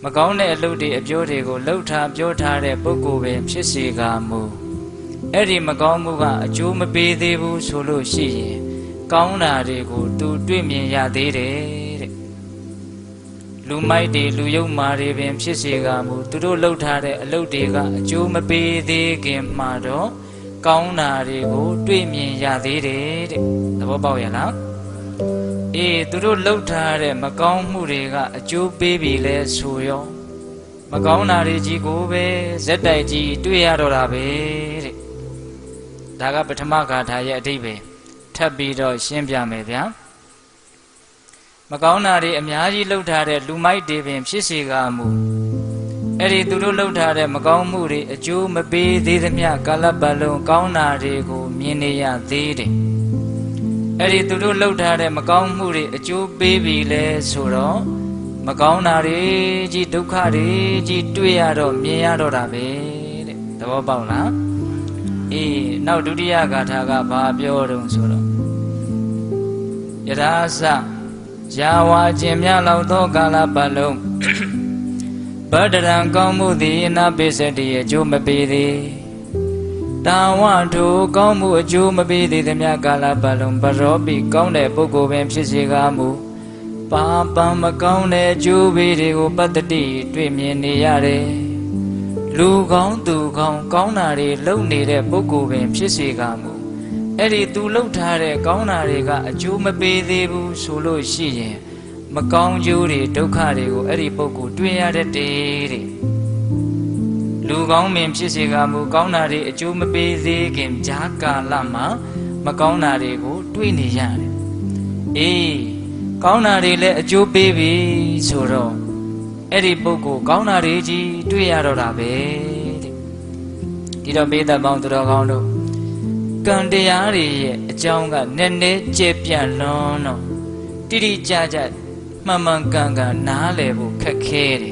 မကောင်းတဲ့အလုပ်တွေအပြောတွေကိုလှုပ်ထားပြောထားတဲ့ပုဂ္ဂိုလ်ပဲဖြစ်စေကမူအဲ့ဒီမကောင်းမှုကအကျိုးမပေးသေးဘူးဆိုလို့ရှိရင်ကောင်းတာတွေကိုသူတွေ့မြင်ရသေးတယ်တဲ့လူမိုက်တွေလူယုံမာတွေပင်ဖြစ်စေကမူသူတို့လှုပ်ထားတဲ့အလုပ်တွေကအကျိုးမပေးသေးခင်မှာတော့ကောင်းတာတွေကိုတွေ့မြင်ရသေးတယ်တဲ့သဘောပေါက်ရလား အေးသူတို့လှုပ်ထားတဲ့မကောင်းမှုတွေကအကျိုးပေးပြီလဲဆိုရောမကောင်းတာတွေကြီးကိုပဲဇက်တိုက်ကြီးတွေ့ရတော့တာပဲတဲ့ဒါကပထမဂါထာရဲ့အဓိပ္ပာယ်ထပ်ပြီးတော့ရှင်းပြမယ်ဗျာမကောင်းတာတွေအများကြီးလှုပ်ထားတဲ့လူမိုက်တွေပင်ဖြစ်စေကမူအဲ့ဒီသူတို့လှုပ်ထားတဲ့မကောင်းမှုတွေအကျိုးမပေးသေးသမျှကာလပတ်လုံးကောင်းတာတွေကိုမြင်နေရသေးတယ် အဲ့ဒီသူတို့လှုပ်ထားတဲ့မကောင်းမှုတွေအကျိုးပေးပြီလဲဆိုတော့မကောင်းတာတွေကြီးဒုက္ခတွေကြီးတွေ့ရတော့မြင်ရတော့တာပဲတဲ့သဘောပေါက်လားအေးနောက်ဒုတိယဂါထာကဘာပြောတုံဆိုတော့ယထာစယာဝါခြင်းမြလောက်သောကာလပတ်လုံးဗဒရံကောင်းမှုသည်အနာပိစတိအကျိုးမပေးသည် တာဝထိုကောင်းမှုအကျိုးမပေးသေးသမျှကာလပတ်လုံးဘရောပိကောင်းတဲ့ပုဂ္ဂိုလ်ပင်ဖြစ်စေကားမူပါပံမကောင်းတဲ့အကျိုးပေးတွေကိုပတ္တိတွေ့မြင်နေရတယ်လူကောင်းသူကောင်းကောင်းတာတွေလုပ်နေတဲ့ပုဂ္ဂိုလ်ပင်ဖြစ်စေကားမူအဲ့ဒီသူလှုပ်ထားတဲ့ကောင်းတာတွေကအကျိုးမပေးသေးဘူးဆိုလို့ရှိရင်မကောင်းကျိုးတွေဒုက္ခတွေကိုအဲ့ဒီပုဂ္ဂိုလ်တွေ့ရတတ်တယ်တဲ့ လူကောင်းမင်ဖြစ်စေကမူကောင်းတာတွေအကျိုးမပေးသေးခင်ဂျာကာလမှာမကောင်းတာတွေကိုတွေ့နေရတယ်အေးကောင်းတာတွေလည်းအကျိုးပေးပြီဆိုတော့အဲ့ဒီပုဂ္ဂိုလ်ကောင်းတာတွေကြီးတွေ့ရတော့တာပဲတဲ့ဒီတော့ပေးသက်ပေါင်းသူတော်ကောင်းတို့ကံတရားတွေရဲ့အကြောင်းကနည်းနည်းကျေပြန့်လွန်းတော့တိတိကျကျမှန်မှန်ကန်ကန်နားလည်ဖို့ခက်ခဲတယ်။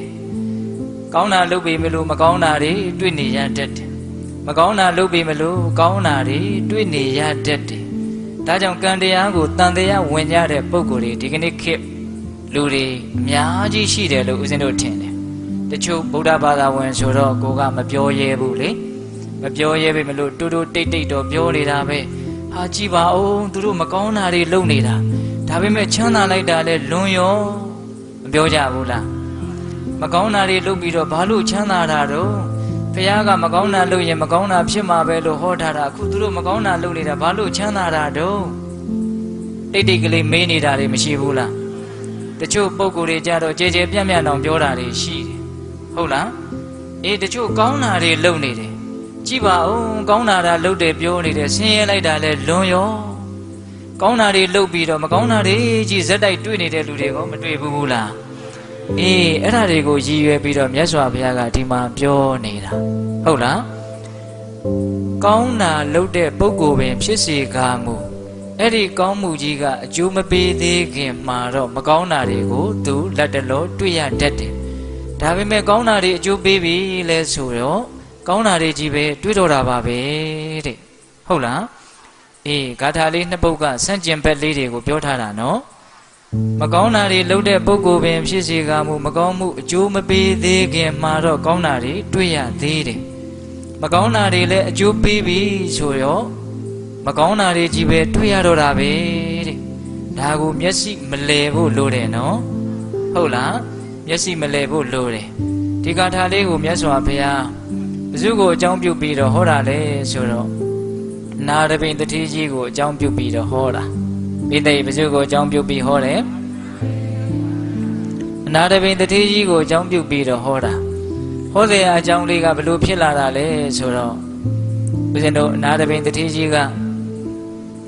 ကောင်းတာလုပ်ပေမလို့မကောင်းတာတွေတွေ့နေရတတ်တယ်။မကောင်းတာလုပ်ပေမလို့ကောင်းတာတွေတွေ့နေရတတ်တယ်။ဒါကြောင့်ကံတရားကိုတန်တရားဝင်ကြတဲ့ပုံကိုယ်တွေဒီကနေ့ခေတ်လူတွေအများကြီးရှိတယ်လို့ဦးဇင်းတို့ထင်တယ်။တချို့ဗုဒ္ဓဘာသာဝင်ဆိုတော့ကိုကမပြောရဲဘူးလေ။မပြောရဲပေမလို့တူတူတိတ်တိတ်တော့ပြောနေတာပဲ။ဟာကြည်ပါအောင်သူတို့မကောင်းတာတွေလုပ်နေတာ။ဒါပေမဲ့ချမ်းသာလိုက်တာလဲလွန်ရောမပြောကြဘူးလား မကောင်းတာတွေလုပ်ပြီးတော့ဘာလို့ချမ်းသာတာတော့ဖះကမကောင်းတာလုပ်ရင်မကောင်းတာဖြစ်မှာပဲလို့ဟောထားတာအခုသူတို့မကောင်းတာလုပ်နေတာဘာလို့ချမ်းသာတာတော့တိတ်တိတ်ကလေးမေးနေတာတွေမရှိဘူးလားတချို့ပုံကိုယ်တွေကြတော့ကြဲကြဲပြန့်ပြန့်တောင်ပြောတာတွေရှိတယ်ဟုတ်လားအေးတချို့ကောင်းတာတွေလုပ်နေတယ်ကြည့်ပါဦးကောင်းတာတာလုပ်တယ်ပြောနေတယ်ဆင်းရဲလိုက်တာလဲလွန်ရောကောင်းတာတွေလုပ်ပြီးတော့မကောင်းတာတွေကြီးဇက်တိုက်တွေ့နေတဲ့လူတွေကမတွေ့ဘူးဘူးလား အေးအဲ့ဒါတွေကိုရည်ရွယ်ပြီးတော့မြတ်စွာဘုရားကဒီမှာပြောနေတာဟုတ်လားကောင်းတာလုပ်တဲ့ပုဂ္ဂိုလ်ပင် ဖြစ်စေကားမူအဲ့ဒီကောင်းမှုကြီးကအကျိုးမပေးသေးခင်မှာတော့မကောင်းတာတွေကိုသူလက်တလောတွေ့ရတတ်တယ်ဒါပေမဲ့ကောင်းတာတွေအကျိုးပေးပြီလဲဆိုတော့ကောင်းတာတွေကြီးပဲတွေ့တော့တာပါပဲတဲ့ဟုတ်လားအေးဂါထာလေးနှစ်ပုဒ်ကစန့်ကျင်ဘက်လေးတွေကိုပြောထားတာနော် မကောင်းတာတွေလုပ်တဲ့ပုဂ္ဂိုလ်ပင်ဖြစ်စေကမှုမကောင်းမှုအကျိုးမပေးသေးခင်မှာတော့ကောင်းတာတွေတွေ့ရသေးတယ်မကောင်းတာတွေလည်းအကျိုးပေးပြီဆိုရောမကောင်းတာတွေကြီးပဲတွေ့ရတော့တာပဲတဲ့ဒါကိုမျက်စိမလဲဖို့လိုတယ်နော်ဟုတ်လားမျက်စိမလဲဖို့လိုတယ်ဒီဂါထာလေးကိုမြတ်စွာဘုရားဘု து ကိုအကြောင်းပြုပြီးတော့ဟောတာလေဆိုတော့နာရပိန်တတိကြီးကိုအကြောင်းပြုပြီးတော့ဟောတာ ပိသိပစုကိုအကြောင်းပြုပြီးဟောတယ်အနာရပိန်တတိကြီးကိုအကြောင်းပြုပြီးတော့ဟောတာဟောတဲ့အကြောင်းလေးကဘလို့ဖြစ်လာတာလဲဆိုတော့ဦးဇင်းတို့အနာရပိန်တတိကြီးက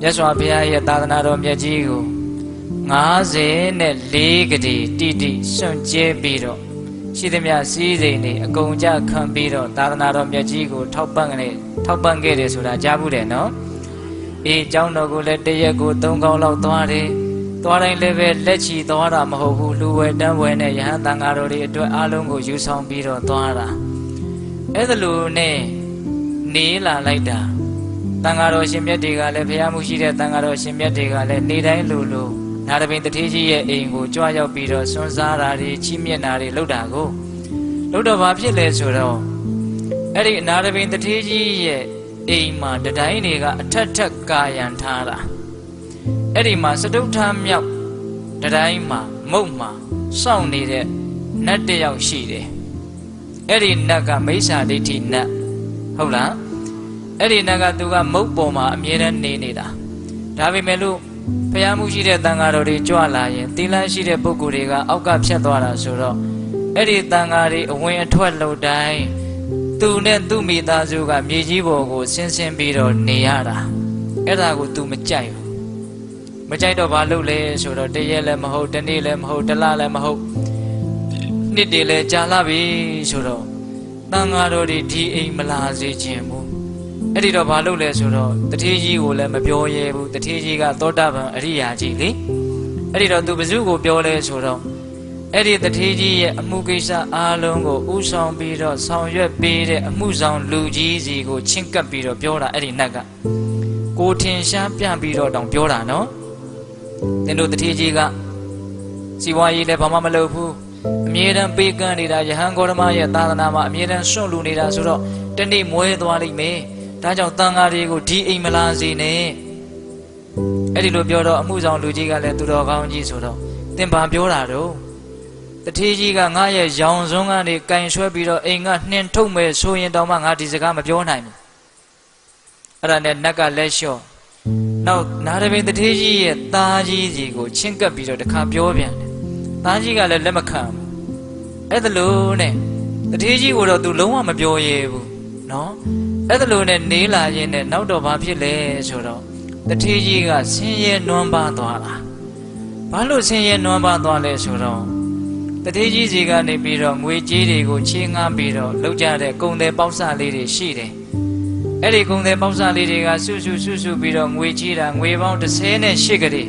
မြတ်စွာဘုရားရဲ့သာသနာတော်မြတ်ကြီးကို54ကတိတိတိစွန့်ကြဲပြီးတော့ရှိသမျှစည်းစိမ်တွေအကုန်ကြခံပြီးတော့သာသနာတော်မြတ်ကြီးကိုထောက်ပံ့ခဲ့ထောက်ပံ့ခဲ့တယ်ဆိုတာကြားဘူးတယ်နော် အေးเจ้าတော်ကိုလည်းတရက်ကို၃កောင်းလောက်သွားတယ်သွားတိုင်းလည်းပဲလက်ချီသွားတာမဟုတ်ဘူးလူဝဲတန်းဝဲနဲ့ယဟန်တန်ဃာတော်တွေအတွက်အားလုံးကိုယူဆောင်ပြီးတော့သွားတာအဲ့ဒါလိုနဲ့နေလာလိုက်တာတန်ဃာတော်ရှင်မြတ်တွေကလည်းဘုရားမှုရှိတဲ့တန်ဃာတော်ရှင်မြတ်တွေကလည်းနေတိုင်းလိုလိုနာရပင်တထေးကြီးရဲ့အိမ်ကိုကြွားရောက်ပြီးတော့စွန့်စားတာတွေချီးမြှင့်တာတွေလုပ်တာကို လို့တော့ဘာဖြစ်လဲဆိုတော့အဲ့ဒီအနာရပင်တထေးကြီးရဲ့ အိမ်မှာတတိုင်းတွေကအထက်ထက်ကာယံထားတာအဲ့ဒီမှာစတုထမြောက်တတိုင်းမှာမုတ်မှာစောင့်နေတဲ့နတ်တစ်ယောက်ရှိတယ်အဲ့ဒီနတ်ကမိစ္ဆာဒိဋ္ဌိနတ်ဟုတ်လားအဲ့ဒီနတ်ကသူကမုတ်ပေါ်မှာအမြဲတမ်းနေနေတာဒါပေမဲ့လို့ဖျားမှုရှိတဲ့တန်ဃာတော်တွေကြွလာရင်သီလရှိတဲ့ပုဂ္ဂိုလ်တွေကအောက်ကဖြတ်သွားတာဆိုတော့အဲ့ဒီတန်ဃာတွေအဝင်အထွက်လို့တိုင်း သူနဲ့သူ့မိသားစုကမြေကြီးပေါ်ကိုဆင်းဆင်းပြီးတော့နေရတာအဲ့ဒါကို तू မကြိုက်ဘူးမကြိုက်တော့ဘာလုပ်လဲဆိုတော့တရက်လည်းမဟုတ်တနေ့လည်းမဟုတ်တစ်လလည်းမဟုတ်နှစ်တည်းလည်းကြာလာပြီဆိုတော့တန်ဃာတော်တွေဒီအိမ်မလာစေခြင်းဘူးအဲ့ဒီတော့ဘာလုပ်လဲဆိုတော့တထေးကြီးကိုလည်းမပြောရဲဘူးတထေးကြီးကသောတာပန်အရိယာကြီးလေအဲ့ဒီတော့သူဘယ်သူကိုပြောလဲဆိုတော့ အဲ့ဒီတထေးကြီးရဲ့အမှုကိစ္စအားလုံးကိုဥဆောင်ပြီးတော့ဆောင်ရွက်ပေးတဲ့အမှုဆောင်လူကြီးစီကိုချင်းကပ်ပြီးတော့ပြောတာအဲ့ဒီနတ်ကကိုထင်ရှားပြပြီးတော့တောင်ပြောတာနော်သင်တို့တထေးကြီးကစီဝါရေးလည်းဘာမှမလုပ်ဘူးအမြဲတမ်းပေးကမ်းနေတာယဟန်ဂေါရမရဲ့သာသနာမှာအမြဲတမ်းစွန့်လူနေတာဆိုတော့တနေ့မွဲသွားလိမ့်မယ်ဒါကြောင့်တန်ဃာတွေကိုဒီအိမ်မလာစေနဲ့အဲ့ဒီလိုပြောတော့အမှုဆောင်လူကြီးကလည်းသူတော်ကောင်းကြီးဆိုတော့သင်ဘာပြောတာတော့ တထေးကြီးကငါရဲ့ရောင်စွန်းကနေကင်ဆွဲပြီးတော့အိမ်ကနှင်ထုတ်မယ်ဆိုရင်တော့မှငါဒီစကားမပြောနိုင်ဘူးအဲ့ဒါနဲ့နတ်ကလက်လျှော့နောက်နာရပင်တထေးကြီးရဲ့သားကြီးစီကိုချင်းကပ်ပြီးတော့တခါပြောပြန်တယ်သားကြီးကလည်းလက်မခံဘူးအဲ့ဒါလို့နဲ့တထေးကြီးကိုတော့ तू လုံးဝမပြောရဲဘူးနော်အဲ့ဒါလို့နဲ့နေလာရင်နဲ့နောက်တော့ဘာဖြစ်လဲဆိုတော့တထေးကြီးကဆင်းရဲနွမ်းပါသွားတာဘာလို့ဆင်းရဲနွမ်းပါသွားလဲဆိုတော့ တထေးကြီးစီကနေပြီးတော့ငွေကြေးတွေကိုချေးငှားပြီးတော့လောက်ကြတဲ့ကုံတယ်ပေါက်စလေးတွေရှိတယ်အဲ့ဒီကုံတယ်ပေါက်စလေးတွေကစွစုစွစုပြီးတော့ငွေကြီးတာငွေပေါင်း38ကလေး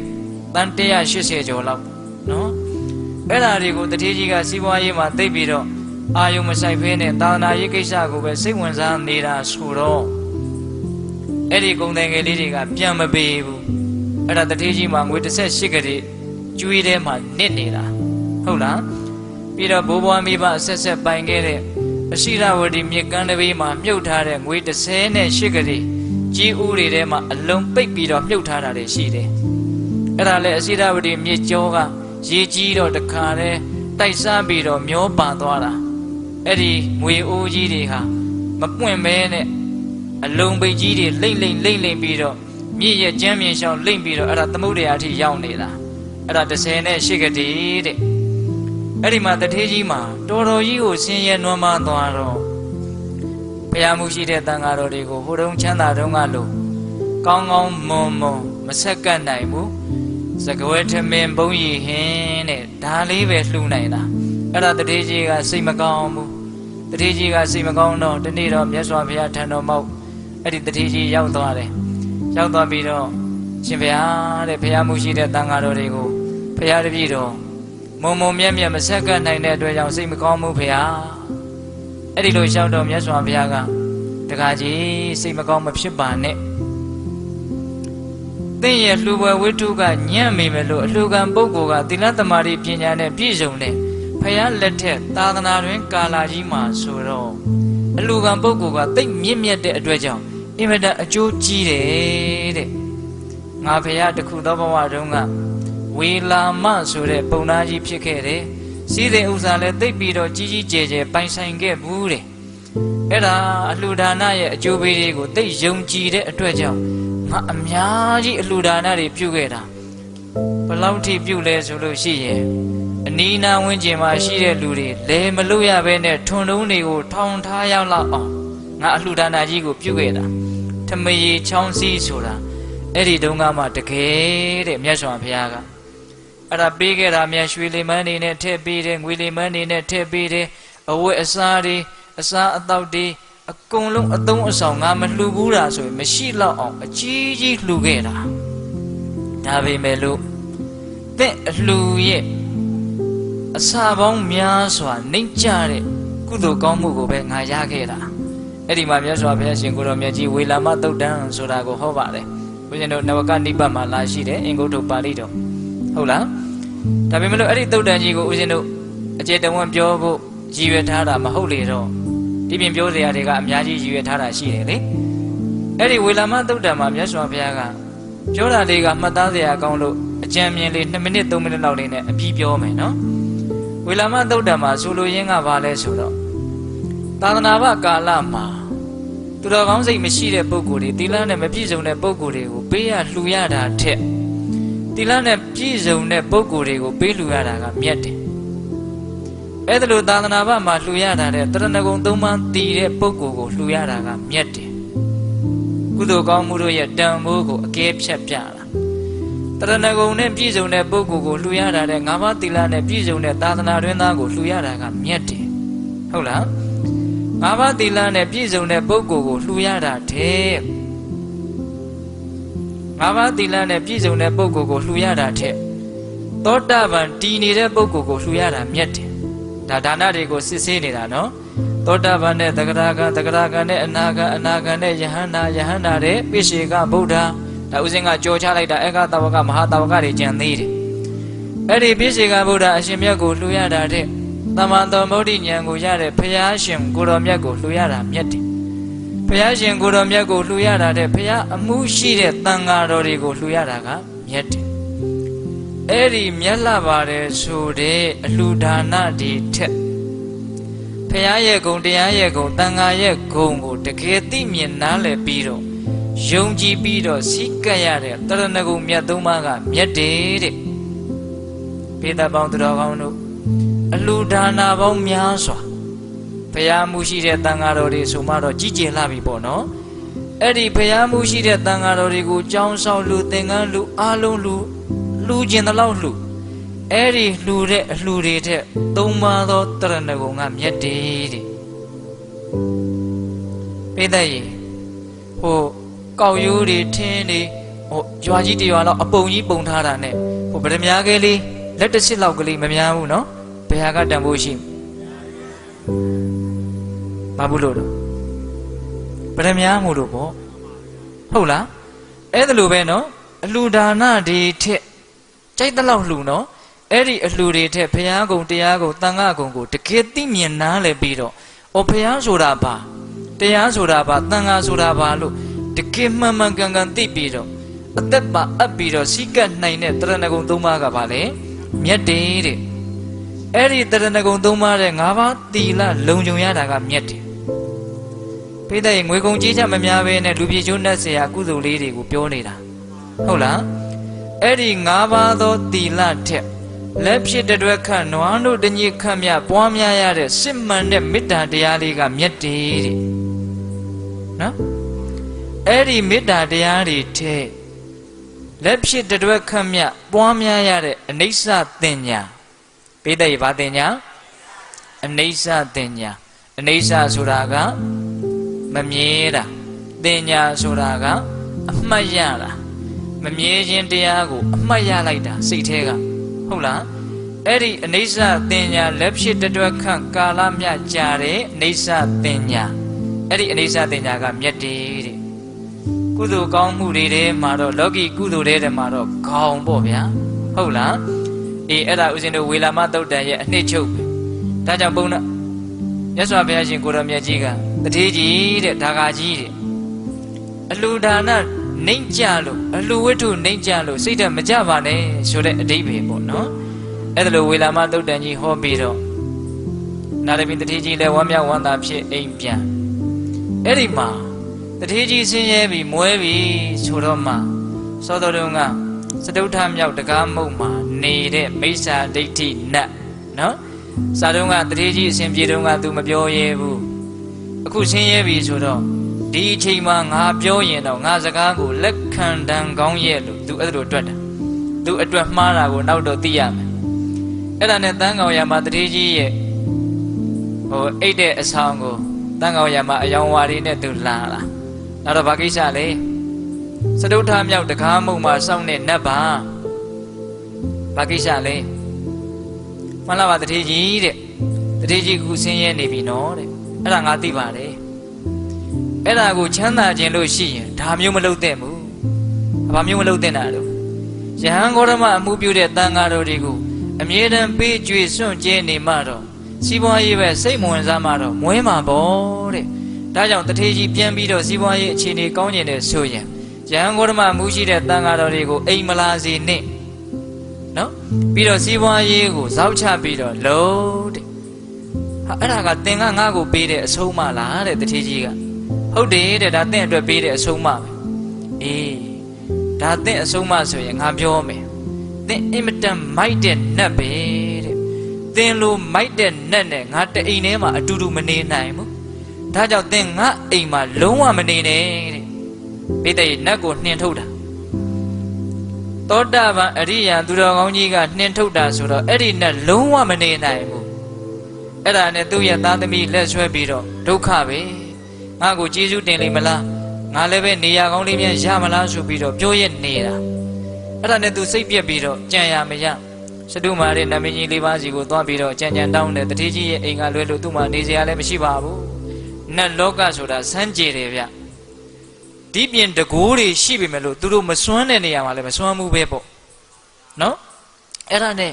တန်180ကျော်လောက်နော်အဲ့ဓာတွေကိုတထေးကြီးကစီးပွားရေးမှာသိပ်ပြီးတော့အာယုံမဆိုင်ဖဲနဲ့သာသနာရေးကိစ္စကိုပဲစိတ်ဝင်စားနေတာဆိုတော့အဲ့ဒီကုံတယ်ငယ်လေးတွေကပြန်မပေးဘူးအဲ့ဒါတထေးကြီးမှာငွေ18ကလေးကျွေးထဲမှာနစ်နေတာဟုတ်လား ပြီးတော့ဘိုးဘွားမိဘအဆက်ဆက်ပိုင်ခဲ့တဲ့အရှိရဝတီမြေကမ်းတစ်ပေးမှာမြုပ်ထားတဲ့ငွေ38ကလေးကြီးဥတွေထဲမှာအလုံးပိတ်ပြီးတော့မြုပ်ထားတာတွေရှိတယ်အဲ့ဒါလည်းအရှိရဝတီမြေကျောကရေကြီးတော့တခါတည်းတိုက်စားပြီးတော့မျောပါသွားတာအဲ့ဒီငွေအိုးကြီးတွေဟာမပွင့်မဲနဲ့အလုံးပိတ်ကြီးတွေလိမ့်လိမ့်လိမ့်လိမ့်ပြီးတော့မြည့်ရဲ့ကျမ်းမြေရှောင်းလိမ့်ပြီးတော့အဲ့ဒါသမုဒ္ဒရာအထိရောက်နေတာအဲ့ဒါ30နဲ့8ကတိတဲ့ အဲ့ဒီမှာတထေးကြီးမှာတော်တော်ကြီးကိုဆင်းရဲနွမ်းမသွားတော့ဘုရားမှုရှိတဲ့တန်ဃာတော်တွေကိုဟိုတုန်းချမ်းသာတုန်းကလို့ကောင်းကောင်းမွန်မွန်မဆက်ကပ်နိုင်ဘူးစကဝဲထမင်းဘုံရီဟင်းတဲ့ဒါလေးပဲလှူနိုင်တာအဲ့ဒါတထေးကြီးကစိတ်မကောင်းဘူးတထေးကြီးကစိတ်မကောင်းတော့ဒီနေ့တော့မြတ်စွာဘုရားထံတော်မောက်အဲ့ဒီတထေးကြီးရောက်သွားတယ်ရောက်သွားပြီးတော့ရှင်ဘုရားတဲ့ဘုရားမှုရှိတဲ့တန်ဃာတော်တွေကိုဘုရားတပည့်တော် မုံမုံမြက်မြက်မဆက်ကပ်နိုင်တဲ့အတွက်ကြောင့်စိတ်မကောင်းဘူးဘုရားအဲ့ဒီလိုလျှောက်တော့မြတ်စွာဘုရားကတခါကြီးစိတ်မကောင်းမဖြစ်ပါနဲ့သင်ရဲ့လှူပွဲဝိထုကညံ့မိမယ်လို့အလှူခံပုဂ္ဂိုလ်ကသီလသမารိပညာနဲ့ပြည့်စုံတဲ့ဖယားလက်ထက်သာသနာတွင်ကာလာကြီးမှာဆိုတော့အလှူခံပုဂ္ဂိုလ်ကတိတ်မြင့်မြတ်တဲ့အတွက်ကြောင့်အင်မတန်အကျိုးကြီးတယ်တဲ့ငါဖယားတခုသောဘဝတုန်းက ဝေလာမဆိုတဲ့ပုံသားကြီးဖြစ်ခဲ့တယ်စီးတဲ့ဥစ္စာလည်းတိတ်ပြီးတော့ကြီးကြီးကျယ်ကျယ်ပိုင်ဆိုင်ခဲ့ဘူးတဲ့အဲ့ဒါအလှူဒါနရဲ့အကျိုးပေးတွေကိုတိတ်ယုံကြည်တဲ့အတွက်ကြောင့်ငါအများကြီးအလှူဒါနတွေပြုခဲ့တာဘယ်လောက်ထိပြုလဲဆိုလို့ရှိရင်အနီးနားဝန်းကျင်မှာရှိတဲ့လူတွေလဲမလို့ရဘဲနဲ့ထွန်တုံးတွေကိုထောင်ထားရောက်လောက်အောင်ငါအလှူဒါနကြီးကိုပြုခဲ့တာထမရေချောင်းစည်းဆိုတာအဲ့ဒီတုန်းကမှတကယ်တဲ့မြတ်စွာဘုရားက အဲ့ဒါပေးခဲ့တာမြန်ရွှေလီမန်းနေနဲ့ထည့်ပေးတယ်ငွေလီမန်းနေနဲ့ထည့်ပေးတယ်အဝတ်အစားတွေအစားအသောက်တွေအကုန်လုံးအသုံးအဆောင်ငါမလှူဘူးတာဆိုရင်မရှိတော့အောင်အကြီးကြီးလှူခဲ့တာဒါပေမဲ့လို့သင့်အလှူရဲ့အစာပေါင်းများစွာနှိမ့်ကြတဲ့ကုသိုလ်ကောင်းမှုကိုပဲငါရခဲ့တာအဲ့ဒီမှာမြတ်စွာဘုရားရှင်ကိုတော်မြတ်ကြီးဝေလာမသုတ်တံဆိုတာကိုဟောပါတယ်ဘုရားတို့နဝကနိပတ်မှာလာရှိတယ်အင်္ဂုတ္တပါဠိတော် ဟုတ်လားဒါပေမဲ့လို့အဲ့ဒီသုတ်တံကြီးကိုဦးဇင်းတို့အကျေတဝံပြောဖို့ရည်ရွယ်ထားတာမဟုတ်လေတော့ဒီပြင်ပြောစရာတွေကအများကြီးရည်ရွယ်ထားတာရှိတယ်လေအဲ့ဒီဝေလာမသုတ်တံမှာမြတ်စွာဘုရားကပြောတာလေးကမှတ်သားစရာကောင်းလို့အကြံဉာဏ်လေး2မိနစ်3မိနစ်လောက်လေးနဲ့အပြီးပြောမယ်နော်ဝေလာမသုတ်တံမှာဆိုလိုရင်းကဘာလဲဆိုတော့သာသနာ့ဘကာလမှာသူတော်ကောင်းစိတ်မရှိတဲ့ပုဂ္ဂိုလ်တွေသီလနဲ့မပြည့်စုံတဲ့ပုဂ္ဂိုလ်တွေကိုပေးရလှူရတာထက် သီလနဲ့ပြည့်စုံတဲ့ပုဂ္ဂိုလ်တွေကိုပေးလှူရတာကမြတ်တယ်အဲ့ဒါလိုသာသနာ့ဘမှာလှူရတာတဲ့တရဏဂုံသုံးပါးတည်တဲ့ပုဂ္ဂိုလ်ကိုလှူရတာကမြတ်တယ်ကုသိုလ်ကောင်းမှုတို့ရဲ့တန်ဖိုးကိုအကဲဖြတ်ပြတာတရဏဂုံနဲ့ပြည့်စုံတဲ့ပုဂ္ဂိုလ်ကိုလှူရတာတဲ့ငါးပါးသီလနဲ့ပြည့်စုံတဲ့သာသနာတွင်သားကိုလှူရတာကမြတ်တယ်ဟုတ်လားငါးပါးသီလနဲ့ပြည့်စုံတဲ့ပုဂ္ဂိုလ်ကိုလှူရတာတဲ့ ငါးပါးသီလနဲ့ပြည့်စုံတဲ့ပုဂ္ဂိုလ်ကိုလှူရတာတဲ့သောတာပန်တည်နေတဲ့ပုဂ္ဂိုလ်ကိုလှူရတာမြတ်တယ်ဒါဒါနတွေကိုစစ်ဆေးနေတာနော်သောတာပန်နဲ့တဂရကတဂရကနဲ့အနာကအနာကနဲ့ယဟန္တာယဟန္တာတဲ့ပိရှေကဗုဒ္ဓဒါဥစဉ်ကကြော်ချလိုက်တာအေကတဝကမဟာတဝကတွေကြံသေးတယ်အဲ့ဒီပိရှေကဗုဒ္ဓအရှင်မြတ်ကိုလှူရတာတဲ့သမန်တော်မုဒ္ဒိဉာဏ်ကိုရတဲ့ဘုရားရှင်ကိုတော်မြတ်ကိုလှူရတာမြတ်တယ် ဘုရားရှင်ကိုတော်မြတ်ကိုလှူရတာတဲ့ဘုရားအမှုရှိတဲ့တန်ဃာတော်တွေကိုလှူရတာကမြတ်တယ်အဲ့ဒီမြတ်လာပါတယ်ဆိုတဲ့အလှူဒါနဒီထက်ဖះရဲ့ဂုံတရားရဲ့ဂုံတန်ဃာရဲ့ဂုံကိုတကယ်သိမြင်နားလည်ပြီးတော့ယုံကြည်ပြီးတော့စိတ်ကပ်ရတဲ့တရဏဂုံမြတ်သုံးပါးကမြတ်တယ်တဲ့ပေတပေါင်းသူတော်ကောင်းတို့အလှူဒါနပေါင်းများစွာ ဖះမှုရှိတဲ့တန်ဃာတော်တွေဆိုမှတော့ကြီးကျယ်လာပြီပေါ့နော်အဲ့ဒီဖះမှုရှိတဲ့တန်ဃာတော်တွေကိုကြောင်းဆောင်လူသင်္ကန်းလူအားလုံးလူလူကျင်တဲ့လောက်လူအဲ့ဒီလှူတဲ့အလှူတွေထက်သုံးပါးသောတရဏဂုံကမြတ်တယ်တဲ့ပိသက်ရေဟိုကောက်ရိုးတွေထင်းတွေဟိုကြွားကြီးတရွာလောက်အပုံကြီးပုံထားတာနဲ့ဟိုဗဒမြားကလေးလက်တစ်စစ်လောက်ကလေးမများဘူးနော်ဘယ်ဟာကတန်ဖို့ရှိမ ဘူးလို့တော့ဗဒမြားမှုလို့ပေါ့ဟုတ်လားအဲ့ဒါလိုပဲနော်အလှူဒါနတွေထက်ကြိုက်တဲ့လောက်လှူနော်အဲ့ဒီအလှူတွေထက်ဘုရားကုံတရားကုံတန်ခါကုံကိုတကယ်သိမြင်နားလည်ပြီးတော့အော်ဘုရားဆိုတာဘာတရားဆိုတာဘာတန်ခါဆိုတာဘာလို့တကယ်မှန်မှန်ကန်ကန်သိပြီးတော့အသက်ပါအပ်ပြီးတော့စိကတ်နိုင်တဲ့တရဏဂုံသုံးပါးကဘာလဲမြတ်တယ်တဲ့အဲ့ဒီတရဏဂုံသုံးပါးတဲ့၅ပါးတီလလုံခြုံရတာကမြတ်တယ် ပိဿရေငွေကုန်ကြေးချမများပဲနဲ့လူပြေချိုးနှက်เสียကုသိုလ်လေးတွေကိုပြောနေတာဟုတ်လားအဲ့ဒီ၅ပါးသောတီလထက်လက်ဖြစ်တဲ့အတွက်ခန့်နွားတို့တညစ်ခန့်မြပွားများရတဲ့စစ်မှန်တဲ့မေတ္တာတရားလေးကမြတ်တယ်တဲ့နော်အဲ့ဒီမေတ္တာတရားတွေထဲလက်ဖြစ်တဲ့အတွက်ခန့်မြပွားများရတဲ့အနိစ္စတင်ညာပိဋကရေဘာတင်ညာအနိစ္စတင်ညာအနိစ္စဆိုတာက မမြဲတာတင်ညာဆိုတာကအမှတ်ရတာမမြဲခြင်းတရားကိုအမှတ်ရလိုက်တာစိတ်ထဲကဟုတ်လားအဲ့ဒီအနိစ္စတင်ညာလက်ဖြစ်တတွက်ခန့်ကာလမြကြာတဲ့အိဋ္ဌတင်ညာအဲ့ဒီအနိစ္စတင်ညာကမြတ်တယ်တဲ့ကုသိုလ်ကောင်းမှုတွေထဲမှာတော့လောကီကုသိုလ်တွေထဲမှာတော့ခေါင်ပေါ့ဗျာဟုတ်လားအေးအဲ့ဒါဥစဉ်တို့ဝေလာမသုတ်တန်ရဲ့အနှစ်ချုပ်ပဲဒါကြောင့်ဘုန်းတော် မြတ်စွာဘုရားရှင်ကိုရောမြတ်ကြီးကတထေးကြီးတဲ့ဒါဂါကြီးတဲ့အလှူဒါနနှိမ့်ကြလို့အလှဝိတ္ထုနှိမ့်ကြလို့စိတ်ဓာတ်မကြပါနဲ့ဆိုတဲ့အဓိပ္ပာယ်ပေါ့နော်အဲ့ဒါလိုဝေလာမသုတ်တန်ကြီးဟောပြီးတော့နာရမီတတိကြီးလည်းဝမ်းမြောက်ဝမ်းသာဖြစ်အိမ်ပြန်အဲ့ဒီမှာတတိကြီးဆင်းရဲပြီးမွဲပြီးဆိုတော့မှသောတော်တုံးကစတုထမြောက်တကားမုတ်မှာနေတဲ့မိစ္ဆာဒိဋ္ဌိနတ်နော် စာတုံးကတတိကြီးအစဉ်ပြေတုံးက तू မပြောရဲဘူးအခုဆင်းရဲပြီဆိုတော့ဒီအချိန်မှာငါပြောရင်တော့ငါစကားကိုလက်ခံတန်ကောင်းရဲ့လို့ तू အဲ့လိုတွက်တာသူအတွက်မှားတာကိုနောက်တော့သိရမယ်အဲ့ဒါနဲ့တန်းကောင်ရမှာတတိကြီးရဲ့ဟိုအိတ်တဲ့အဆောင်ကိုတန်းကောင်ရမှာအယောင်ဝါရီနဲ့သူလာလာနောက်တော့ဘာကိစ္စလဲစတုထမြောက်တကားမုံမှာစောင့်နေနတ်ပါဘာကိစ္စလဲ မှန်လားပါတတိကြီးတဲ့တတိကြီးခုဆင်းရဲနေပြီနော်တဲ့အဲ့ဒါငါသိပါတယ်အဲ့ဒါကိုချမ်းသာခြင်းလို့ရှိရင်ဒါမျိုးမလုပ်သင့်ဘူးဘာမျိုးမလုပ်သင့်တာလို့ယဟန်ဂေါရမအမှုပြုတဲ့တန်ဃာတော်တွေကိုအမြဲတမ်းပေးကြွေစွန့်ကျဲနေမှတော့စီးပွားရေးပဲစိတ်မဝင်စားမှတော့မွေးမှာပေါ့တဲ့ဒါကြောင့်တထေးကြီးပြန်ပြီးတော့စီးပွားရေးအခြေအနေကောင်းကျင်တဲ့ဆိုရင်ရဟန်းဂေါရမမူရှိတဲ့တန်ဃာတော်တွေကိုအိမ်မလာစေနဲ့ နော်ပြီးတော့စီးပွားရေးကိုဇောက်ချပြီးတော့လုံးတဲ့ဟာအဲ့ဒါကသင်ကငါ့ကိုပေးတဲ့အဆုံးမလားတဲ့တထေးကြီးကဟုတ်တယ်တဲ့ဒါသင်အတွက်ပေးတဲ့အဆုံးမပဲအေးဒါသင်အဆုံးမဆိုရင်ငါပြောမယ်သင်အင်မတန်မိုက်တဲ့နတ်ပဲတဲ့သင်လိုမိုက်တဲ့နတ်နဲ့ငါတအိမ်ထဲမှာအတူတူမနေနိုင်ဘူးဒါကြောင့်သင်ငါအိမ်မှာလုံးဝမနေနဲ့တဲ့ပိဋကနတ်ကိုနှင်ထုတ်တာ သောတာပန်အရိယာသူတော်ကောင်းကြီးကနှင်ထုတ်တာဆိုတော့အဲ့ဒီနဲ့လုံးဝမနေနိုင်ဘူးအဲ့ဒါနဲ့သူ့ရဲ့သားသမီးလက်ဆွဲပြီးတော့ဒုက္ခပဲငါ့ကိုကျေးဇူးတင်လိမ့်မလားငါလည်းပဲနေရာကောင်းလေးများရမလားဆိုပြီးတော့ပြောရနေတာအဲ့ဒါနဲ့သူစိတ်ပြက်ပြီးတော့ကြံရမရစတုမာရဲ့နမင်းကြီးလေးပါးစီကိုသွားပြီးတော့ကြံကြံတောင်းတယ်တတိကြီးရဲ့အိမ်ကလွဲလို့သူ့မှာနေစရာလည်းမရှိပါဘူးနတ်လောကဆိုတာစမ်းကြယ်တယ်ဗျ ဒီပြင်တကိုးတွေရှိပေမဲ့လို့သူတို့မစွမ်းတဲ့နေရာမှာလည်းမစွမ်းမှုပဲပေါ့နော်အဲ့ဒါနဲ့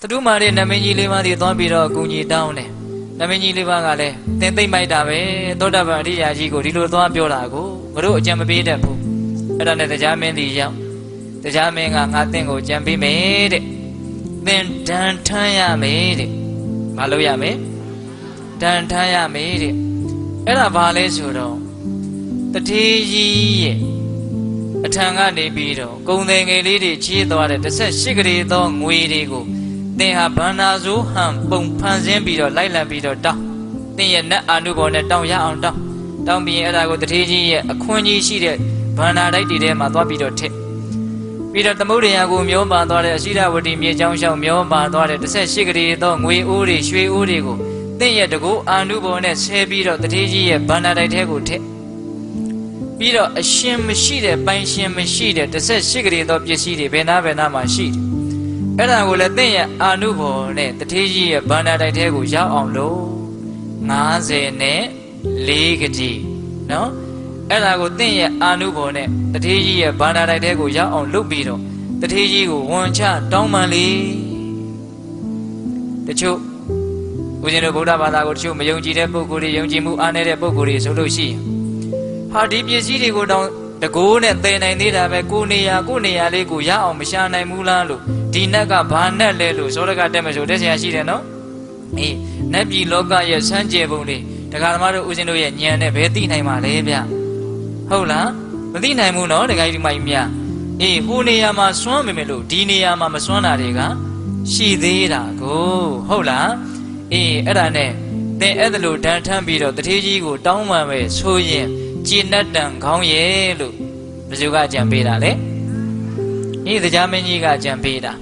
တတုမာရဲ့နမင်းကြီးလေးပါးစီသွားပြီးတော့အကူကြီးတောင်းတယ်နမင်းကြီးလေးပါးကလည်းသင်သိမ့်မိုက်တာပဲသောတာပန်အရိယာကြီးကိုဒီလိုသွားပြောတာကိုငါတို့အကြံမပေးတတ်ဘူးအဲ့ဒါနဲ့တရားမင်းကြီးရောက်တရားမင်းကငါသင်ကိုကြံပေးမယ်တဲ့သင်ဒဏ်ထမ်းရမယ်တဲ့မလုပ်ရမယ်ဒဏ်ထမ်းရမယ်တဲ့အဲ့ဒါဘာလဲဆိုတော့ တထေးကြီးရဲ့အထံကနေပြီးတော့ကုံတယ်ငယ်လေးတွေချေးသွားတဲ့18ကလေးသောငွေတွေကိုသင်ဟာဗန္နာဇိုးဟန်ပုံဖန်ဆင်းပြီးတော့လိုက်လံပြီးတော့တောင်းသင်ရဲ့နတ်အာနုဘော်နဲ့တောင်းရအောင်တောင်းတောင်းပြီးရင်အဲ့ဒါကိုတထေးကြီးရဲ့အခွင့်ကြီးရှိတဲ့ဗန္နာတိုက်တွေထဲမှာသွားပြီးတော့ထည့်ပြီးတော့သမုဒ္ဒရာကိုမျောပါသွားတဲ့အရှိရဝတီမြေချောင်းလျှောက်မျောပါသွားတဲ့18ကလေးသောငွေအိုးတွေရွှေအိုးတွေကိုသင်ရဲ့တကူအာနုဘော်နဲ့ဆဲပြီးတော့တထေးကြီးရဲ့ဗန္နာတိုက်ထဲကိုထည့် ပြီးတော့အရှင်မရှိတဲ့ပိုင်ရှင်မရှိတဲ့18ကလေးသောပစ္စည်းတွေဘယ်နာဘယ်နာမှာရှိတယ်အဲ့ဒါကိုလည်းသင်ရဲ့အာနုဘော်နဲ့တထေးကြီးရဲ့ဗန္နာတိုက်ထဲကိုရောက်အောင်လို့90နဲ့4ကကြီးနော်အဲ့ဒါကိုသင်ရဲ့အာနုဘော်နဲ့တထေးကြီးရဲ့ဗန္နာတိုက်ထဲကိုရောက်အောင်လုပ်ပြီးတော့တထေးကြီးကိုဝန်ချတောင်းပန်လေတချို့ဦးဇင်းတို့ဗုဒ္ဓဘာသာကိုတချို့မယုံကြည်တဲ့ပုဂ္ဂိုလ်တွေယုံကြည်မှုအားနည်းတဲ့ပုဂ္ဂိုလ်တွေဆိုလို့ရှိရင် ဟာဒီပစ္စည်းတွေကိုတောင်းတကိုးနဲ့သယ်နိုင်သေးတာပဲကိုနေရာကိုနေရာလေးကိုရအောင်မရှာနိုင်ဘူးလားလို့ဒီနတ်ကဘာနတ်လဲလို့စောရကတက်မဆိုတက်ဆရာရှိတယ်နော်အေးနတ်ပြည်လောကရဲ့စမ်းကြယ်ပုံတွေဒကာသမားတို့ဦးဇင်းတို့ရဲ့ဉာဏ်နဲ့ဘယ်သိနိုင်မှာလဲဗျဟုတ်လားမသိနိုင်ဘူးနော်ဒကာကြီးဒီမကြီးများအေးဟိုနေရာမှာစွမ်းမိမယ်လို့ဒီနေရာမှာမစွမ်းတာတွေကရှိသေးတာကိုဟုတ်လားအေးအဲ့ဒါနဲ့သင်အဲ့ဒါလို့ဒဏ်ထမ်းပြီးတော့တထေးကြီးကိုတောင်းပန်ပဲဆိုရင် ကျင့်တတ်တန်ခေါင်းရဲ့လို့ဘယ်သူကကြံပေးတာလဲအေးတရားမင်းကြီးကကြံပေးတာ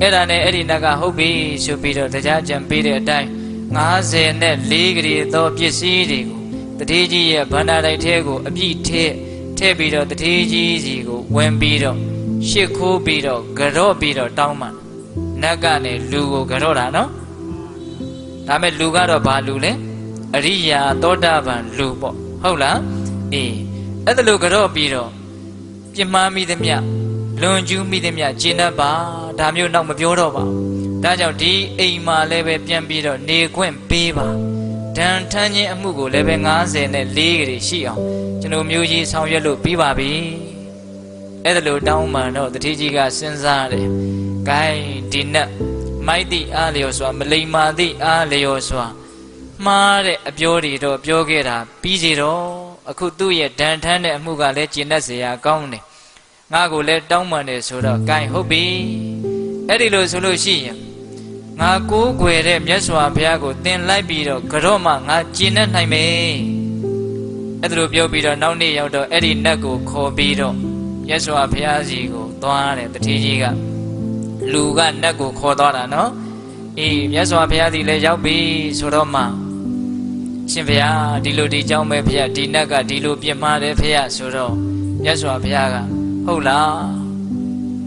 အဲ့ဒါနဲ့အဲ့ဒီနတ်ကဟုတ်ပြီဆိုပြီးတော့တရားကြံပေးတဲ့အတိုင်း90နဲ့4ကလေးသောပစ္စည်းတွေကိုတထေးကြီးရဲ့ဗန္ဒာတိုက်ထဲကိုအပြည့်ထဲထည့်ပြီးတော့တထေးကြီးစီကိုဝင်ပြီးတော့ရှစ်ခိုးပြီးတော့ကြော့ပြီးတော့တောင်းပန်နတ်ကနေလူကိုကြော့တာနော်ဒါမဲ့လူကတော့ဘာလူလဲအရိယာသောတာပန်လူပေါ့ဟုတ်လား အေးအဲ့ဒါလို့ကြော့ပြီးတော့ပြင်းမှန်းမိသမျှလွန်ကျူးမိသမျှကျင့်တတ်ပါဒါမျိုးတော့မပြောတော့ပါဘူးဒါကြောင့်ဒီအိမ်မှာလည်းပဲပြန်ပြီးတော့နေခွင့်ပေးပါဒဏ်ထမ်းခြင်းအမှုကိုလည်းပဲ90နဲ့4ကလေးရှိအောင်ကျွန်တော်မျိုးကြီးဆောင်ရွက်လို့ပြီးပါပြီအဲ့ဒါလို့တောင်းမှန်တော့တတိကြီးကစဉ်းစားတယ်ဂိုင်းဒီနတ်မိုက်တိအားလျော်စွာမလိမ္မာတိအားလျော်စွာမှားတဲ့အပြောတွေတော့ပြောခဲ့တာပြီးစီတော့ အခုသူ့ရဲ့ဒဏ်ထမ်းတဲ့အမှုကလည်းကျင့်တတ်เสียကောင်းတယ်ငါကိုလည်းတောင်းပန်တယ်ဆိုတော့ gain ဟုတ်ပြီအဲ့ဒီလိုဆိုလို့ရှိရင်ငါကိုးကွယ်တဲ့မြတ်စွာဘုရားကိုသင်လိုက်ပြီးတော့ကြော့မှငါကျင့်တတ်နိုင်မယ်အဲ့ဒါလိုပြောပြီးတော့နောက်နေ့ရောက်တော့အဲ့ဒီနတ်ကိုခေါ်ပြီးတော့မြတ်စွာဘုရားစီကိုသွားတယ်တတိကြီးကလူကနတ်ကိုခေါ်သွားတာနော်အေးမြတ်စွာဘုရားစီလည်းရောက်ပြီဆိုတော့မှ ရှင်ဘုရားဒီလိုဒီကြောင်းပဲဘုရားဒီနတ်ကဒီလိုပြင်းမှားတယ်ဘုရားဆိုတော့မြတ်စွာဘုရားကဟုတ်လား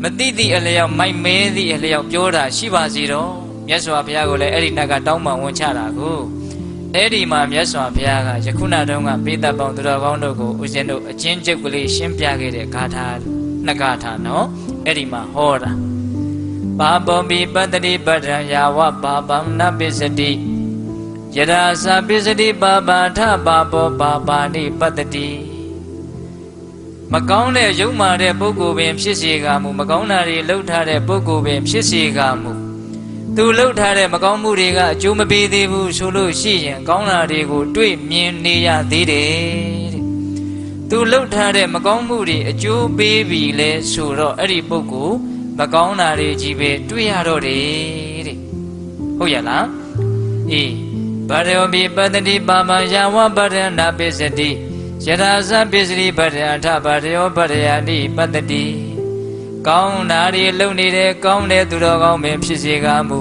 မတိတိအလျောက်မိုက်မဲသည့်အလျောက်ပြောတာရှိပါစီတော့မြတ်စွာဘုရားကိုလည်းအဲ့ဒီနတ်ကတောင်းပန်ဝန်ချတာကိုအဲ့ဒီမှာမြတ်စွာဘုရားကယခုနတုန်းကပိဋကပေါင်းသူတော်ကောင်းတို့ကိုဦးဇင်းတို့အချင်းကျုပ်ကလေးရှင်းပြခဲ့တဲ့ဂါထာနှစ်ဂါထာနော်အဲ့ဒီမှာဟောတာပါပောပိပတ္တိပဋ္ဌံယာဝပါပံနပိစတိ ယရာစာပစ္စတိပါပါထပါပောပါပါနိပတ္တိမကောင်းတဲ့ယုံမာတဲ့ပုဂ္ဂိုလ်ပင်ဖြစ်စေကမူမကောင်းတာတွေလှုပ်ထားတဲ့ပုဂ္ဂိုလ်ပင်ဖြစ်စေကမူသူလှုပ်ထားတဲ့မကောင်းမှုတွေကအကျိုးမပေးသေးဘူးဆိုလို့ရှိရင်ကောင်းတာတွေကိုတွေ့မြင်နေရသေးတယ်တဲ့သူလှုပ်ထားတဲ့မကောင်းမှုတွေအကျိုးပေးပြီလဲဆိုတော့အဲ့ဒီပုဂ္ဂိုလ်မကောင်းတာတွေကြီးပဲတွေ့ရတော့တယ်တဲ့ဟုတ်ရလားအေး ဗရယောပိပတ္တိပါမယဝဗရဏပိစတိယရာဇပစ္စရိဗရထဗရယောဗရယာနိပတ္တိကောင်းတာတွေလုံနေတဲ့ကောင်းတဲ့သူတော်ကောင်းပင်ဖြစ်စေကားမူ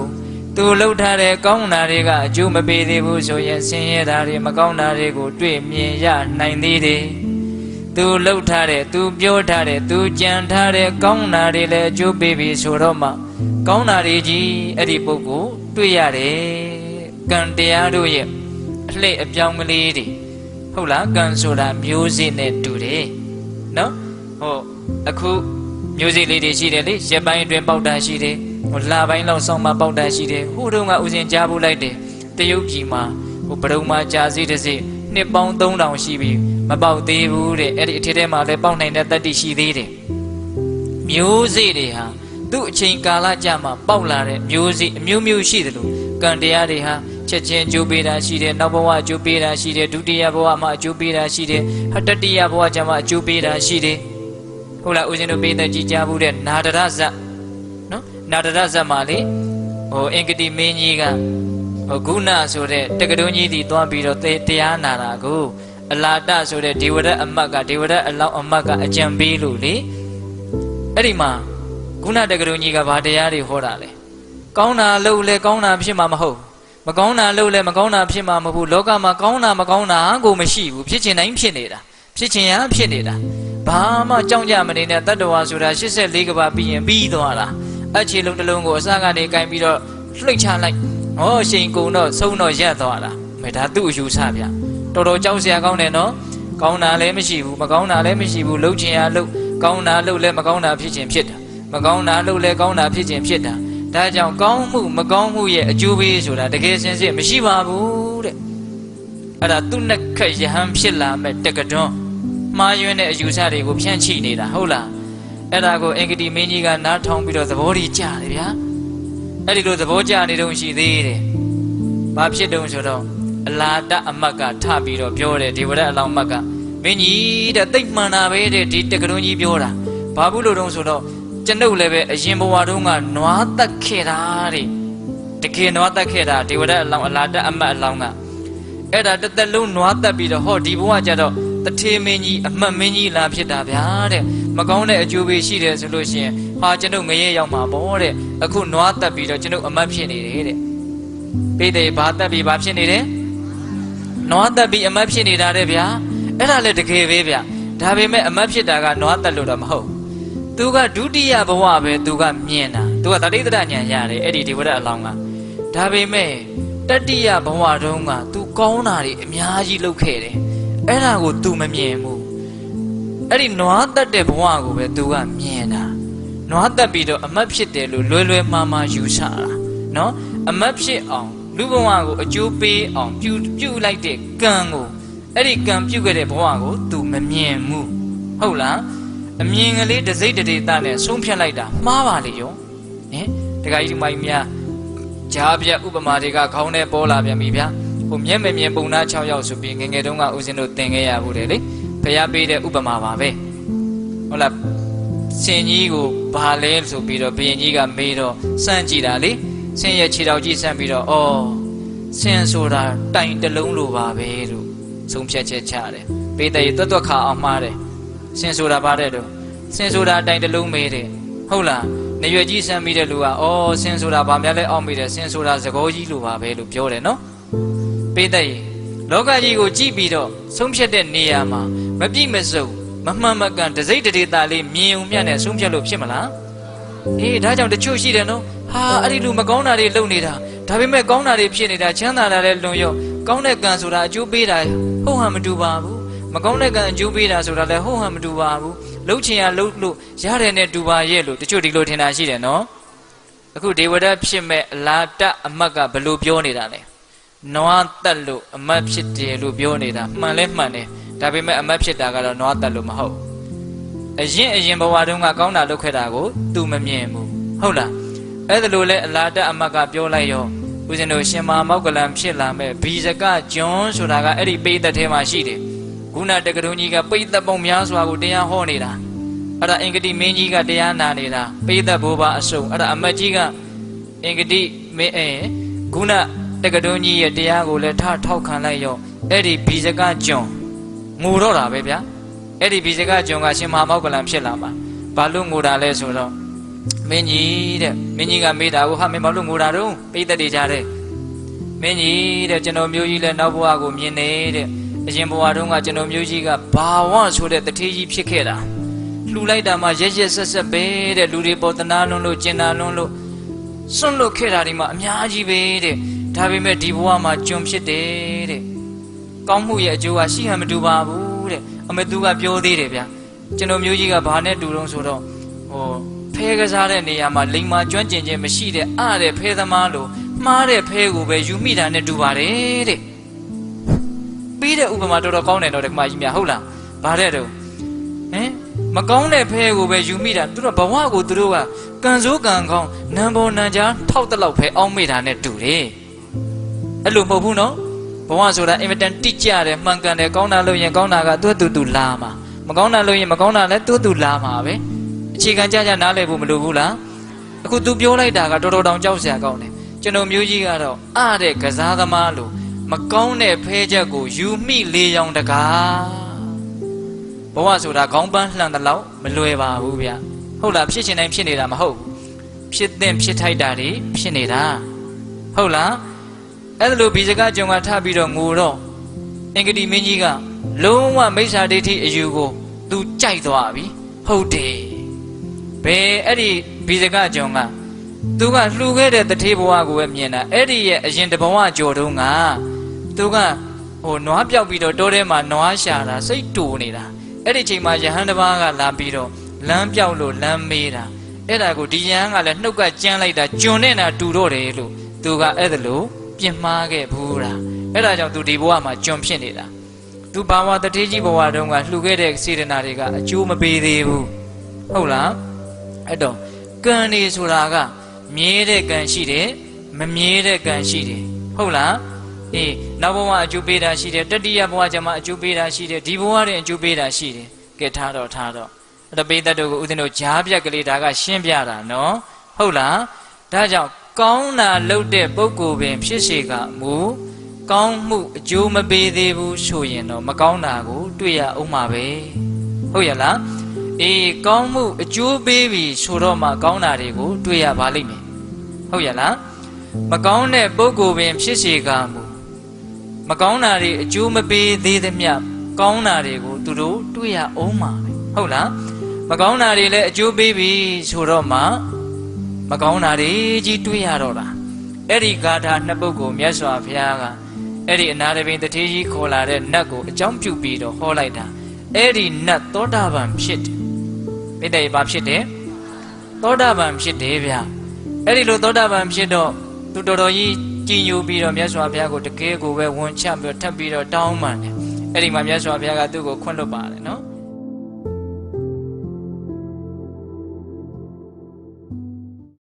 သူလှုပ်ထားတဲ့ကောင်းတာတွေကအကျိုးမပေးသေးဘူးဆိုရင်ဆင်းရဲတာတွေမကောင်းတာတွေကိုတွေ့မြင်ရနိုင်သေးတယ်သူလှုပ်ထားတဲ့သူပြောထားတဲ့သူကြံထားတဲ့ကောင်းတာတွေလည်းအကျိုးပေးပြီဆိုတော့မှကောင်းတာတွေကြီးအဲ့ဒီပုဂ္ဂိုလ်တွေ့ရတယ် ကံတရားတို့ရဲ့အလှည့်အပြောင်းကလေးတွေဟုတ်လားကံဆိုတာမျိုးစေ့နဲ့တူတယ်နော်ဟုတ်အခုမျိုးစေ့လေးတွေရှိတယ်လေရက်ပိုင်းအတွင်းပေါက်တာရှိတယ်ဟိုလပိုင်းလောက်ဆောင်းမှပေါက်တာရှိတယ်ဟိုတုန်းကဥစဉ်ကြားဖို့လိုက်တယ်တရုတ်ပြည်မှာဟိုပရုံမှာကြာစီတစ်စိနှစ်ပေါင်း3000ရှိပြီမပေါက်သေးဘူးတဲ့အဲ့ဒီအထက်ထဲမှာလည်းပေါက်နိုင်တဲ့တတ္တိရှိသေးတယ်မျိုးစေ့တွေဟာသူ့အချိန်ကာလကြာမှပေါက်လာတဲ့မျိုးစေ့အမျိုးမျိုးရှိတယ်လို့ကံတရားတွေဟာ ချက်ချင်းအကျိုးပေးတာရှိတယ်နောက်ဘဝအကျိုးပေးတာရှိတယ်ဒုတိယဘဝမှာအကျိုးပေးတာရှိတယ်ဟာတတိယဘဝကျမှအကျိုးပေးတာရှိတယ်ဟုတ်လားဦးဇင်းတို့ပေးတဲ့ကြည်ကြဘူးတဲ့နာဒရဇတ်နော်နာဒရဇတ်မှာလေဟိုအင်္ဂတိမင်းကြီးကဟိုဂုဏဆိုတဲ့တက္ကသိုလ်ကြီးတီသွားပြီးတော့တရားနာတာကိုအလာတဆိုတဲ့ဒေဝရတ်အမတ်ကဒေဝရတ်အလောင်းအမတ်ကအကြံပေးလို့လေအဲ့ဒီမှာဂုဏတက္ကသိုလ်ကြီးကဘာတရားတွေဟောတာလဲကောင်းတာလုပ်လဲကောင်းတာဖြစ်မှာမဟုတ် မကောင်းတာလုပ်လဲမကောင်းတာဖြစ်မှာမဟုတ်ဘူးလောကမှာကောင်းတာမကောင်းတာကိုမရှိဘူးဖြစ်ချင်တိုင်းဖြစ်နေတာဖြစ်ချင်ရဖြစ်နေတာဘာမှကြောက်ကြမနေတဲ့တတ္တဝါဆိုတာ84ကဘာပြီးရင်ပြီးသွားတာအခြေလုံးတစ်လုံးကိုအစကနေကင်ပြီးတော့လှိတ်ချလိုက်ဟောရှိန်ကုံတော့ဆုံးတော့ရက်သွားတာမဲဒါသူ့အယူဆဗျတော်တော်ကြောက်စရာကောင်းတယ်နော်ကောင်းတာလည်းမရှိဘူးမကောင်းတာလည်းမရှိဘူးလှုပ်ချင်ရလှုပ်ကောင်းတာလှုပ်လဲမကောင်းတာဖြစ်ချင်ဖြစ်တာမကောင်းတာလှုပ်လဲကောင်းတာဖြစ်ချင်ဖြစ်တာ ဒါကြောင့်ကောင်းမှုမကောင်းမှုရဲ့အကျိုးပေးဆိုတာတကယ်စင်စစ်မရှိပါဘူးတဲ့အဲ့ဒါသူ့နဲ့ခက်ယဟန်ဖြစ်လာမဲ့တက္ကတွန်းမှားယွင်းတဲ့အယူဆတွေကိုဖြန့်ချိနေတာဟုတ်လားအဲ့ဒါကိုအင်္ဂတိမင်းကြီးကနားထောင်ပြီးတော့သဘောတည်ကြတယ်ဗျာအဲ့ဒီလိုသဘောကျနေတော့ရှိသေးတယ်ဘာဖြစ်တုံးဆိုတော့အလာတအမတ်ကထပြီးတော့ပြောတယ်ဒေဝရအလောင်းမတ်ကမင်းကြီးတဲ့တိတ်မှန်တာပဲတဲ့ဒီတက္ကတွန်းကြီးပြောတာဘာဘူးလို့တုံးဆိုတော့ ကျွန်ုပ်လည်းပဲအရင်ဘဝတုန်းကနွားတက်ခဲ့တာတဲ့တကယ်နွားတက်ခဲ့တာဒေဝရအလောင်းအလာတအမတ်အလောင်းကအဲ့ဒါတစ်သက်လုံးနွားတက်ပြီးတော့ဟောဒီဘဝကျတော့တထေမင်းကြီးအမှတ်မင်းကြီးလာဖြစ်တာဗျာတဲ့မကောင်းတဲ့အကျိုးပေးရှိတယ်ဆိုလို့ရှိရင်ဟာကျွန်ုပ်ငရဲရောက်မှာပေါ့တဲ့အခုနွားတက်ပြီးတော့ကျွန်ုပ်အမတ်ဖြစ်နေတယ်တဲ့ပိတ်တယ်ဘာတက်ပြီးဘာဖြစ်နေတယ်နွားတက်ပြီးအမတ်ဖြစ်နေတာတဲ့ဗျာအဲ့ဒါလည်းတကယ်ပဲဗျာဒါပေမဲ့အမတ်ဖြစ်တာကနွားတက်လို့တော့မဟုတ် သူကဒုတိယဘဝပဲသူကမြင်တာသူကတတိတရဉာဏ်ရတယ်အဲ့ဒီဒီဝရအလောင်းကဒါပေမဲ့တတိယဘဝတုန်းကသူကောင်းတာတွေအများကြီးလုပ်ခဲ့တယ်အဲ့ဒါကို तू မမြင်ဘူးအဲ့ဒီနွားတက်တဲ့ဘဝကိုပဲ तू ကမြင်တာနွားတက်ပြီးတော့အမတ်ဖြစ်တယ်လို့လွယ်လွယ်မှားမှားယူဆတာနော်အမတ်ဖြစ်အောင်လူဘဝကိုအကျိုးပေးအောင်ပြုပြုလိုက်တဲ့ကံကိုအဲ့ဒီကံပြုခဲ့တဲ့ဘဝကို तू မမြင်ဘူးဟုတ်လား အမြင်ကလေးတစိမ့်တဒေတာနဲ့ဆုံးဖြတ်လိုက်တာမှားပါလေရောဟင်တခါကြီးဒီမိုင်းများဂျားပြဥပမာတွေကခေါင်းထဲပေါ်လာပြန်ပြီဗျာဟိုမျက်မမြင်ပုံနာ6ယောက်ဆိုပြီးငငယ်တုန်းကဦးဇင်းတို့သင်ခဲ့ရဘူးတယ်လေဖျားပေးတဲ့ဥပမာပါပဲဟုတ်လားရှင်ကြီးကိုဘာလဲဆိုပြီးတော့ဘုရင်ကြီးကမေးတော့စမ်းကြည့်တာလေဆင်းရဲ့ခြေတော်ကြီးစမ်းပြီးတော့အော်ဆင်းဆိုတာတိုင်တလုံးလိုပါပဲလို့ဆုံးဖြတ်ချက်ချတယ်ပေးတဲ့တွတ်တွတ်ခါအောင်မှားတယ် ဆင်းဆိုတာဘာတဲ့တော့ဆင်းဆိုတာတိုင်တလုံးမေးတယ်ဟုတ်လားနေရွယ်ကြီးစမ်းပြီးတဲ့လူကအော်ဆင်းဆိုတာဘာများလဲအောက်မိတယ်ဆင်းဆိုတာသကောကြီးလိုပါပဲလို့ပြောတယ်နော်ပေးတဲ့လောကကြီးကိုကြည့်ပြီးတော့ဆုံးဖြတ်တဲ့နေရာမှာမပြည့်မစုံမမှန်မကန်တစိမ့်တဒေတာလေးမြင်ုံမြတ်နဲ့ဆုံးဖြတ်လို့ဖြစ်မလားအေးဒါကြောင့်တချို့ရှိတယ်နော်ဟာအဲ့ဒီလူမကောင်းတာတွေလုပ်နေတာဒါပေမဲ့ကောင်းတာတွေဖြစ်နေတာချမ်းသာတာလည်းလွန်ရော့ကောင်းတဲ့ကံဆိုတာအကျိုးပေးတာဟုတ်ဟန်မတူပါဘူး မကောင်းတဲ့ကံအကျိုးပေးတာဆိုတာလည်းဟုတ်ဟန်မတူပါဘူးလှုပ်ချင်ရလှုပ်လို့ရတယ်နဲ့တူပါရဲ့လို့တချို့ဒီလိုထင်တာရှိတယ်နော်အခုဒေဝဒတ်ဖြစ်မဲ့အလာတအမတ်ကဘယ်လိုပြောနေတာလဲနွားတက်လို့အမတ်ဖြစ်တယ်လို့ပြောနေတာမှန်လဲမှန်တယ်ဒါပေမဲ့အမတ်ဖြစ်တာကတော့နွားတက်လို့မဟုတ်အရင်အရင်ဘဝတုန်းကကောင်းတာလုပ်ခဲ့တာကို तू မမြင်ဘူးဟုတ်လားအဲ့ဒါလို့လဲအလားတက်အမတ်ကပြောလိုက်ရောဦးဇင်းတို့ရှင်မာမောက်ကလံဖြစ်လာမဲ့ဘီဇကကျွန်းဆိုတာကအဲ့ဒီပိသက်ထဲမှာရှိတယ် ခုနတက္ကရုံကြီးကပိသက်ပုံများစွာကိုတရားဟောနေတာအဲ့ဒါအင်္ဂတိမင်းကြီးကတရားနာနေတာပိသက်ဘိုးဘအစုံအဲ့ဒါအမတ်ကြီးကအင်္ဂတိမင်းအဲခုနတက္ကရုံကြီးရဲ့တရားကိုလည်းထထောက်ခံလိုက်ရောအဲ့ဒီဘီဇကကျွန်းငိုတော့တာပဲဗျာအဲ့ဒီဘီဇကကျွန်းကရှင်မဟာမောက်ကလံဖြစ်လာမှာဘာလို့ငိုတာလဲဆိုတော့မင်းကြီးတဲ့မင်းကြီးကမေးတာကိုဟာမင်းဘာလို့ငိုတာတုံးပိသက်တွေကြတဲ့မင်းကြီးတဲ့ကျွန်တော်မျိုးကြီးလည်းနောက်ဘဝကိုမြင်နေတဲ့ အရင်ဘဝတုန်းကကျွန်တော်မျိုးကြီးကဘာဝဆိုတဲ့တထေးကြီးဖြစ်ခဲ့တာလှူလိုက်တာမှရက်ရက်ဆက်ဆက်ပဲတဲ့လူတွေပေါ်တနာလွန်းလို့ကျင်နာလွန်းလို့စွန့်လွတ်ခဲ့တာဒီမှာအများကြီးပဲတဲ့ဒါပေမဲ့ဒီဘဝမှာကျွန်ဖြစ်တယ်တဲ့ကောင်းမှုရဲ့အကျိုးကရှိဟန်မတူပါဘူးတဲ့အမေသူကပြောသေးတယ်ဗျာကျွန်တော်မျိုးကြီးကဘာနဲ့တူတော့ဆိုတော့ဟိုဖဲကစားတဲ့နေရာမှာလိန်မာကျွမ်းကျင်ခြင်းမရှိတဲ့အတဲ့ဖဲသမားလို့မှားတဲ့ဖဲကိုပဲယူမိတာနဲ့တူပါတယ်တဲ့ ပြီးတဲ့ဥပမာတော်တော်ကောင်းတယ်တော့ဒီမှာကြီးများဟုတ်လားဘာတဲ့တော့ဟမ်မကောင်းတဲ့ဖဲကိုပဲယူမိတာသူတို့ဘဝကိုသူတို့ကကံစိုးကံကောင်းနံပေါ်နံကြားထောက်တလောက်ဖဲအောင်းမိတာနဲ့တူတယ်အဲ့လိုမဟုတ်ဘူးနော်ဘဝဆိုတာအင်မတန်တိကျတယ်မှန်ကန်တယ်ကောင်းတာလို့ရင်ကောင်းတာကသူ့တူတူလာမှာမကောင်းတာလို့ရင်မကောင်းတာလည်းသူ့တူလာမှာပဲအခြေခံကြကြနားလည်ဖို့မလိုဘူးလားအခု तू ပြောလိုက်တာကတော်တော်တောင်ကြောက်စရာကောင်းတယ်ကျွန်တော်မျိုးကြီးကတော့အတဲ့ကစားသမားလို့ မကောင်းတဲ့ဖဲချက်ကိုယူမိလေးရောင်တကားဘဝဆိုတာခေါင်းပန်းလှန်တဲ့လောက်မလွယ်ပါဘူးဗျဟုတ်လားဖြစ်ချင်တိုင်းဖြစ်နေတာမဟုတ်ဘူးဖြစ်တဲ့ဖြစ်ထိုက်တာတွေဖြစ်နေတာဟုတ်လားအဲ့ဒါလိုဘီစကကြုံကထပြီးတော့ငိုတော့အင်္ဂတိမင်းကြီးကလုံးဝမိစ္ဆာဒိဋ္ဌိအယူကို तू ကြိုက်သွားပြီဟုတ်တယ်ဘယ်အဲ့ဒီဘီစကကြုံကသူကလှူခဲ့တဲ့တထေးဘဝကိုပဲမြင်တာအဲ့ဒီရဲ့အရင်တဘဝကြော်တုံးက သူကဟိုနွားပြောက်ပြီးတော့တောထဲမှာနွားရှာတာစိတ်တူနေတာအဲ့ဒီချိန်မှာယဟန်တစ်ပါးကလာပြီးတော့လမ်းပြောက်လို့လမ်းမေးတာအဲ့ဒါကိုဒီယဟန်ကလည်းနှုတ်ကကြမ်းလိုက်တာကျွန်းနေတာတူတော့တယ်လို့သူကအဲ့ဒါလို့ပြင်မှားခဲ့ဘူးလားအဲ့ဒါကြောင့်သူဒီဘဝမှာကျွန်းဖြစ်နေတာသူဘာဝတထေးကြီးဘဝတုန်းကလှူခဲ့တဲ့စေတနာတွေကအကျိုးမပေးသေးဘူးဟုတ်လားအဲ့တော့ကံနေဆိုတာကမြဲတဲ့ကံရှိတယ်မမြဲတဲ့ကံရှိတယ်ဟုတ်လား အေးနောက်ဘဝအကျိုးပေးတာရှိတယ်တတိယဘဝကျမှအကျိုးပေးတာရှိတယ်ဒီဘဝတွင်အကျိုးပေးတာရှိတယ်ကဲထားတော့ထားတော့အဲ့တော့ပိသက်တို့ကိုဦးဇင်းတို့ဂျားပြက်ကလေးဒါကရှင်းပြတာနော်ဟုတ်လားဒါကြောင့်ကောင်းတာလုပ်တဲ့ပုဂ္ဂိုလ်ပင် ဖြစ်စေကမူကောင်းမှုအကျိုးမပေးသေးဘူးဆိုရင်တော့မကောင်းတာကို တွေ့ရအောင်မှာပဲဟုတ်ရလားအေးကောင်းမှုအကျိုးပေးပြီဆိုတော့မှကောင်းတာတွေကို တွေ့ရပါလိမ့်မယ်ဟုတ်ရလားမကောင်းတဲ့ပုဂ္ဂိုလ်ပင် ဖြစ်စေကမူ မကောင်းတာတွေအကျိုးမပေးသေးသမျှကောင်းတာတွေကိုသူတို့တွေ့ရအောင်မှာပဲဟုတ်လားမကောင်းတာတွေလည်းအကျိုးပေးပြီဆိုတော့မှမကောင်းတာတွေကြီးတွေ့ရတော့တာအဲ့ဒီဂါထာနှစ်ပုဒ်ကိုမြတ်စွာဘုရားကအဲ့ဒီအနာရပင်တထေးကြီးခေါ်လာတဲ့နတ်ကိုအကြောင်းပြုပြီးတော့ဟောလိုက်တာအဲ့ဒီနတ်သောတာပန်ဖြစ်တယ်မိတ္တရေဘာဖြစ်တယ်သောတာပန်ဖြစ်တယ်ဗျအဲ့ဒီလိုသောတာပန်ဖြစ်တော့သူတော်တော်ကြီး ကြည်ညိုပြီးတော့မြတ်စွာဘုရားကိုတကယ်ကိုပဲဝန်ချပြီးတော့ထပ်ပြီးတော့တောင်းပန်တယ်အဲ့ဒီမှာမြတ်စွာဘုရားကသူ့ကိုခွင့်လွတ်ပါတယ်နော်